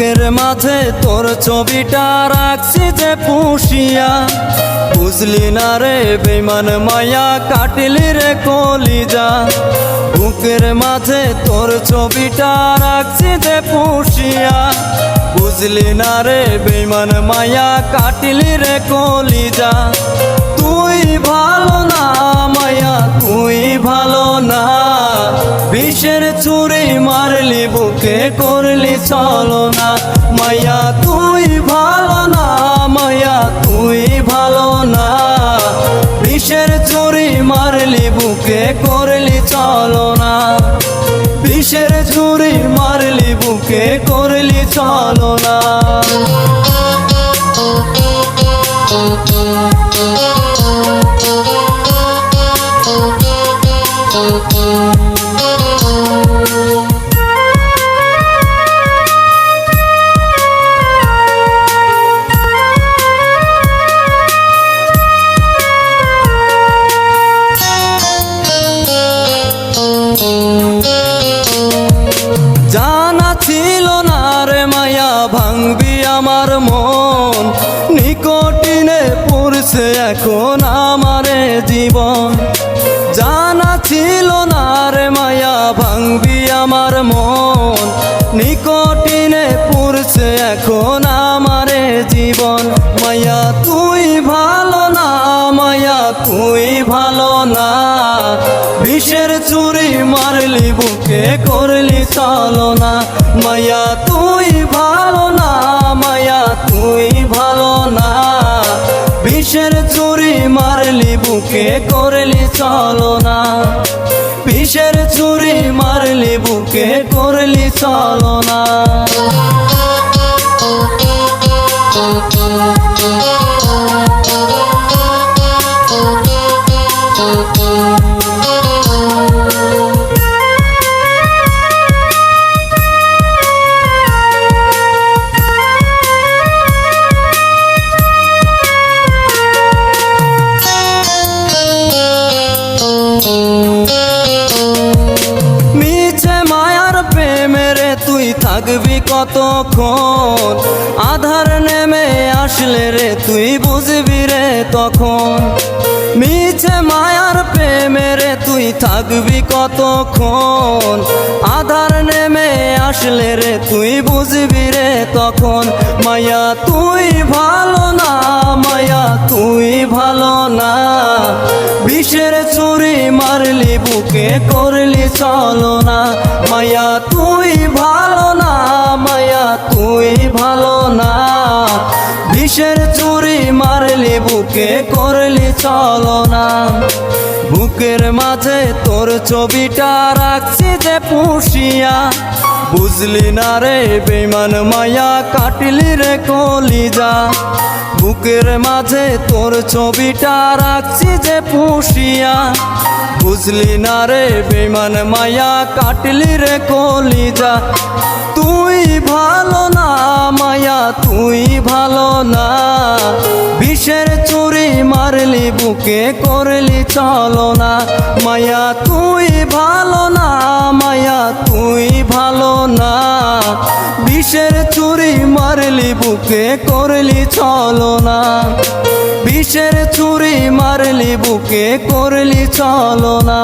মাঝে তোর ছবিটা রাখছি যে পুষিয়া। বুঝলি না রে বেমান মায়া, কাটিলি রে কলিজা। বুকের মাঝে তোর ছবিটা রাখছি যে পুষিয়া। বুঝলি না রে বেমান মায়া, কাটিলি রে কলিজা। তুই ভালো না মায়া, তুই ভালো না। বিষের চুরি মারলি, বুকে করলি না মায়া, তুই ভালো না মায়া, তুই ভালো না। বিষের চুরি মারলি, বুকে করলি, চলো না। বিষের চুরি মারলি, বুকে করলি, চলো না। এখন আমারে জীবন। জানা ছিল না রে মায়া, ভাঙবি আমার মন। নিকটিনে পুরছে এখন আমারে জীবন। মায়া, তুই ভালো না, মায়া, তুই ভালো না। বিষের চুরি মারলি, বুকে করলি চলো না মায়া, তুই ভালো না, মায়া, তুই ভালো না। বিষের চুরি মারলি বুকে করলি চলো না। বিষের চুরি মারলি বুকে করলি চলো না। থাকবি কতক্ষণ? আধার নেমে আসলে রে, তুই বুঝবি রে তখন। মিছে মায়ার প্রেমেরে তুই থাকবি কতক্ষণ? আধার নেমে আসলে রে, তুই বুঝবি রে তখন। মায়া, তুই ভালো না, মায়া, তুই ভালো না। বিষের চুরি মারলি, বুকে করলি চলো না। মায়া, তুই ভালো তুই ভালো না। বিষের চুরি মারলি, বুকে করলি, চলো না। বুকের মাঝে তোর ছবিটা রাখছি যে পুষিয়া। বুঝলি না রে বেমান মায়া, কাটলি রে কলিজা। বুকের মাঝে তোর ছবিটা রাখছি যে পুষিয়া। বুঝলি না রে বেমান মায়া, কাটলি রে কলিজা। তুই ভালো না, মায়া, তুই ভালো না। বিষের চুরি মারলি, বুকে করলি, চলো না। মায়া, তুই ভালো না, মায়া, তুই ভালো না। বিষের চুরি মারলি, বুকে করলি, চলো না। বিষের চুরি মারলি, বুকে করলি, চলো না।